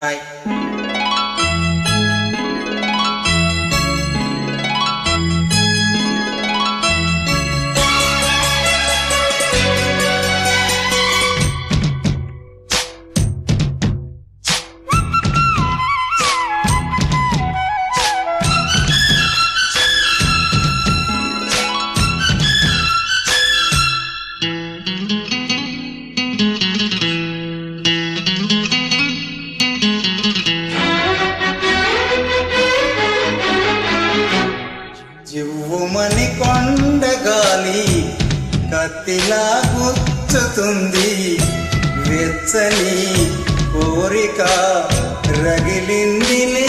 Bye. కత్తిలా గుచ్చుతుంది వెచ్చని కోరిక రగిలిందిలే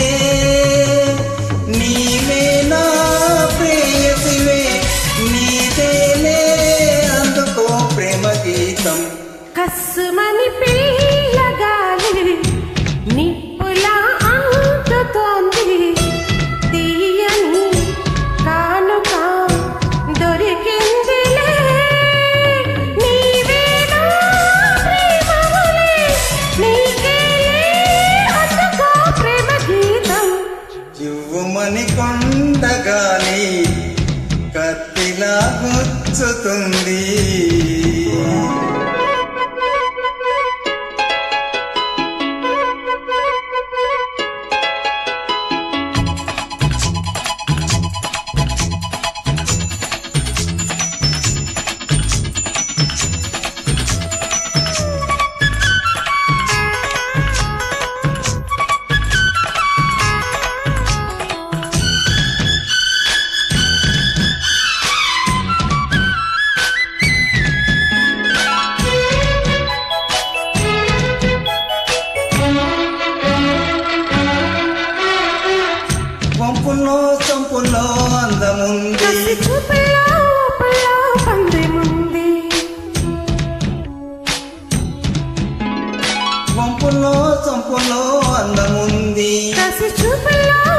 se chupa lá.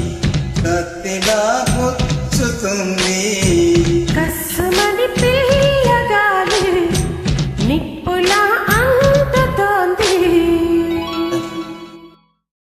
భక్తిగా పుచ్చుతుంది